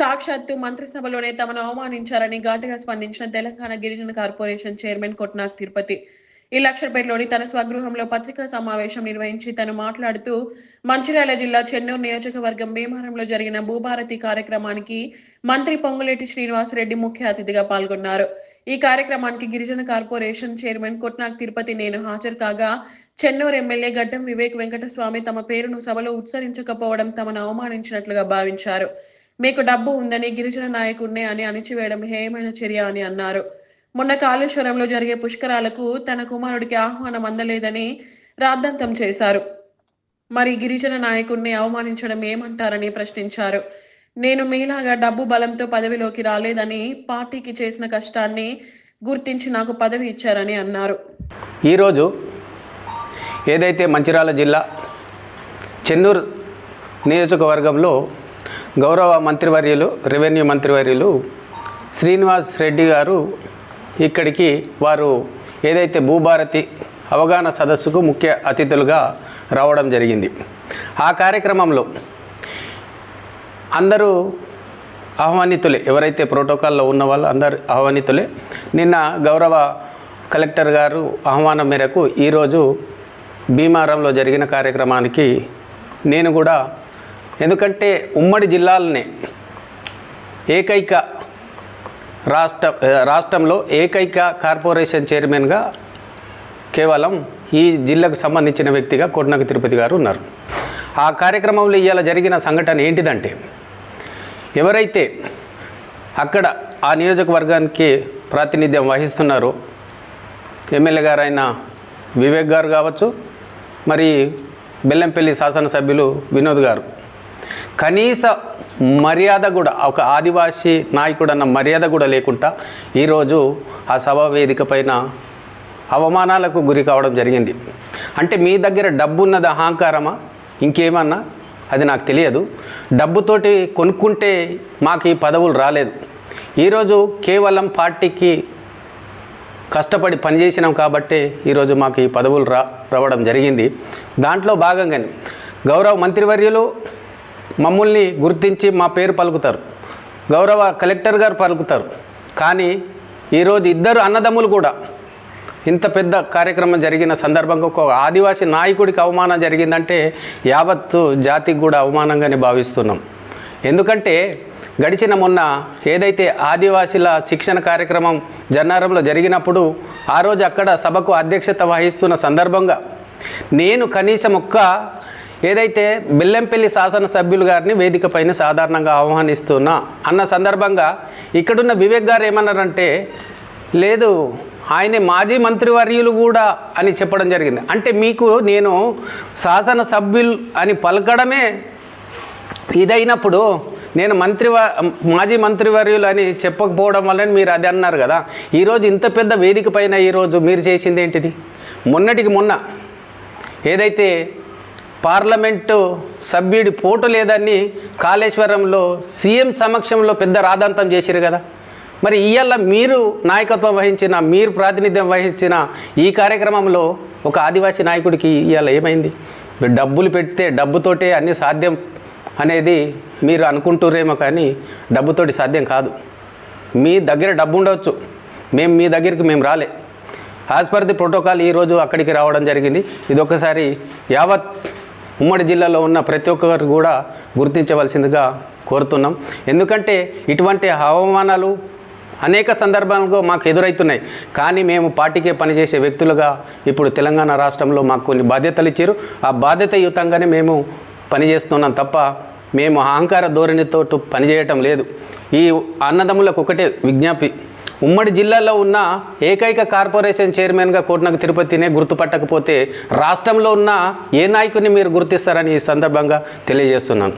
సాక్షాత్తు మంత్రిసభలోనే తమను అవమానించారని ఘాటుగా స్పందించిన తెలంగాణ గిరిజన కార్పొరేషన్ చైర్మన్ కొట్నాక్ తిరుపతి. ఈ లక్షర్పేటలోని తన స్వగృహంలో పత్రికా సమావేశం నిర్వహించి తను మాట్లాడుతూ మంచిర్యాల జిల్లా చెన్నూరు నియోజకవర్గం భీమారంలో జరిగిన భూభారతి కార్యక్రమానికి మంత్రి పొంగులేటి శ్రీనివాసరెడ్డి ముఖ్య అతిథిగా పాల్గొన్నారు. ఈ కార్యక్రమానికి గిరిజన కార్పొరేషన్ చైర్మన్ కొట్నాక్ తిరుపతి నేను హాజరు కాగా చెన్నూరు ఎమ్మెల్యే గడ్డం వివేక్ వెంకటస్వామి తమ పేరును సభలో ఉచ్చరించకపోవడం తమను అవమానించినట్లుగా భావించారు. మీకు డబ్బు ఉందని గిరిజన నాయకుడినే అని అణిచివేయడం హేయమైన చర్య అని అన్నారు. మొన్న కాళేశ్వరంలో జరిగే పుష్కరాలకు తన కుమారుడికి ఆహ్వానం అందలేదని రాద్ధాంతం చేశారు. మరి గిరిజన నాయకుడిని అవమానించడం ఏమంటారని ప్రశ్నించారు. నేను మీలాగా డబ్బు బలంతో పదవిలోకి రాలేదని పార్టీకి చేసిన కష్టాన్ని గుర్తించి నాకు పదవి ఇచ్చారని అన్నారు. ఈరోజు ఏదైతే మంచిర్యాల జిల్లా చెన్నూరు నియోజకవర్గంలో గౌరవ మంత్రివర్యులు రెవెన్యూ మంత్రివర్యులు శ్రీనివాస్ రెడ్డి గారు ఇక్కడికి వారు ఏదైతే భూభారతి అవగాహన సదస్సుకు ముఖ్య అతిథులుగా రావడం జరిగింది. ఆ కార్యక్రమంలో అందరూ ఆహ్వానితులే. ఎవరైతే ప్రోటోకాల్లో ఉన్న వాళ్ళు అందరు ఆహ్వానితులే. నిన్న గౌరవ కలెక్టర్ గారు ఆహ్వానం మేరకు ఈరోజు భీమారంలో జరిగిన కార్యక్రమానికి నేను కూడా ఎందుకంటే ఉమ్మడి జిల్లాలనే ఏకైక రాష్ట్ర రాష్ట్రంలో ఏకైక కార్పొరేషన్ చైర్మన్గా కేవలం ఈ జిల్లాకు సంబంధించిన వ్యక్తిగా కోటనక తిరుపతి గారు ఉన్నారు. ఆ కార్యక్రమంలో ఇవాళ జరిగిన సంఘటన ఏంటిదంటే ఎవరైతే అక్కడ ఆ నియోజకవర్గానికి ప్రాతినిధ్యం వహిస్తున్నారో ఎమ్మెల్యే గారైన వివేక్ గారు కావచ్చు మరి బెల్లంపల్లి శాసనసభ్యులు వినోద్ గారు కనీస మర్యాద కూడా ఒక ఆదివాసీ నాయకుడు అన్న మర్యాద కూడా లేకుండా ఈరోజు ఆ సభా వేదిక పైన అవమానాలకు గురి కావడం జరిగింది. అంటే మీ దగ్గర డబ్బు ఉన్నది అహంకారమా? ఇంకేమన్నా? అది నాకు తెలియదు. డబ్బుతోటి కొనుక్కుంటే మాకు ఈ పదవులు రాలేదు. ఈరోజు కేవలం పార్టీకి కష్టపడి పనిచేసినాం కాబట్టే ఈరోజు మాకు ఈ పదవులు రా రావడం జరిగింది. దాంట్లో భాగంగానే గౌరవ మంత్రివర్యులు మమ్మల్ని గుర్తించి మా పేరు పలుకుతారు. గౌరవ కలెక్టర్ గారు పలుకుతారు. కానీ ఈరోజు ఇద్దరు అన్నదమ్ములు కూడా ఇంత పెద్ద కార్యక్రమం జరిగిన సందర్భంగా ఒక ఆదివాసీ నాయకుడికి అవమానం జరిగిందంటే యావత్తు జాతికి కూడా అవమానంగానే భావిస్తున్నాం. ఎందుకంటే గడిచిన మొన్న ఏదైతే ఆదివాసీల శిక్షణ కార్యక్రమం జన్నారంలో జరిగినప్పుడు ఆ రోజు అక్కడ సభకు అధ్యక్షత వహిస్తున్న సందర్భంగా నేను కనీసం ఒక్క ఏదైతే బెల్లంపల్లి శాసనసభ్యులు గారిని వేదిక పైన సాధారణంగా ఆహ్వానిస్తున్నా అన్న సందర్భంగా ఇక్కడున్న వివేక్ గారు ఏమన్నారంటే లేదు ఆయనే మాజీ మంత్రివర్యులు కూడా అని చెప్పడం జరిగింది. అంటే మీకు నేను శాసనసభ్యులు అని పలకడమే ఇదైనప్పుడు నేను మంత్రివ మాజీ మంత్రివర్యులు అని చెప్పకపోవడం వల్ల మీరు అది అన్నారు కదా. ఈరోజు ఇంత పెద్ద వేదిక పైన ఈరోజు మీరు చేసింది ఏంటిది? మొన్నటికి మొన్న ఏదైతే పార్లమెంటు సభ్యుడి పోటు లేదని కాళేశ్వరంలో సీఎం సమక్షంలో పెద్ద రాదంతం చేసిరు కదా. మరి ఇవాళ మీరు నాయకత్వం వహించిన మీరు ప్రాతినిధ్యం వహించిన ఈ కార్యక్రమంలో ఒక ఆదివాసీ నాయకుడికి ఇవాళ ఏమైంది? డబ్బులు పెడితే డబ్బుతోటే అన్ని సాధ్యం అనేది మీరు అనుకుంటురేమో కానీ డబ్బుతోటి సాధ్యం కాదు. మీ దగ్గర డబ్బు ఉండవచ్చు మేము మీ దగ్గరికి మేము రాలే. యాజ్ పర్ ది ప్రోటోకాల్ ఈరోజు అక్కడికి రావడం జరిగింది. ఇది ఒకసారి యావత్ ఉమ్మడి జిల్లాలో ఉన్న ప్రతి ఒక్కరు కూడా గుర్తించవలసిందిగా కోరుతున్నాం. ఎందుకంటే ఇటువంటి అవమానాలు అనేక సందర్భాలుగా మాకు ఎదురవుతున్నాయి కానీ మేము పార్టీకే పనిచేసే వ్యక్తులుగా ఇప్పుడు తెలంగాణ రాష్ట్రంలో మాకు కొన్ని బాధ్యతలు ఇచ్చారు. ఆ బాధ్యతయుతంగానే మేము పనిచేస్తున్నాం తప్ప మేము అహంకార ధోరణితో పనిచేయటం లేదు. ఈ అన్నదమ్ములకు ఒకటే విజ్ఞాపి ఉమ్మడి జిల్లాలో ఉన్న ఏకైక కార్పొరేషన్ చైర్మన్గా కోటనకు తిరుపతినే గుర్తుపట్టకపోతే రాష్ట్రంలో ఉన్న ఏ నాయకుని మీరు గుర్తిస్తారని ఈ సందర్భంగా తెలియజేస్తున్నాను.